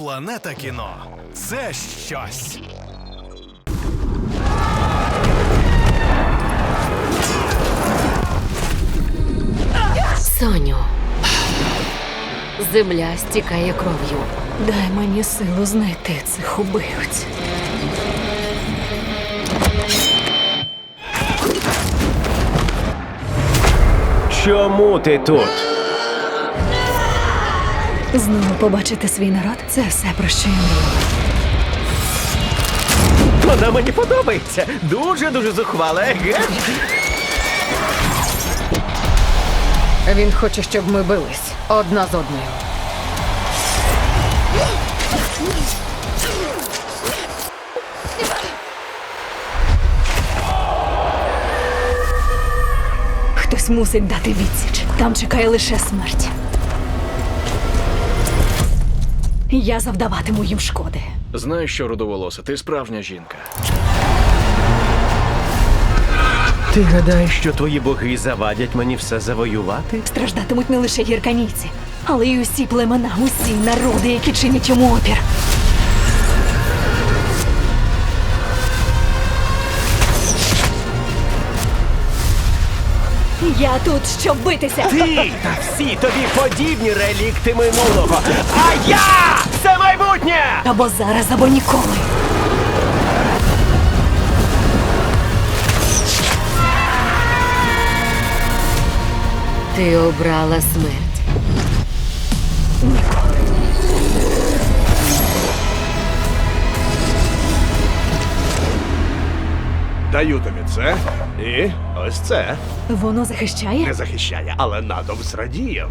Планета кіно це щось. Соню. Земля стікає кров'ю. Дай мені силу знайти цих убивць. Чому ти тут? Знову побачити свій народ це все про що я мріяла. Вона мені подобається. Дуже дуже зухвала, еге? Він хоче, щоб ми бились одна з одною. Хтось мусить дати відсіч. Там чекає лише смерть. Я завдаватиму їм шкоди. Знаєш що, рудоволоса, ти справжня жінка. Ти гадаєш, що твої боги завадять мені все завоювати? Страждатимуть не лише гірканійці, але й усі племена, усі народи, які чинять йому опір. Я тут, щоб битися. Ти та всі тобі подібні релікти минулого. А я це майбутнє! Або зараз, або ніколи. Ти обрала смерть. Даю тобі це. І ось це Воно захищає? не захищає, але надом зрадіє.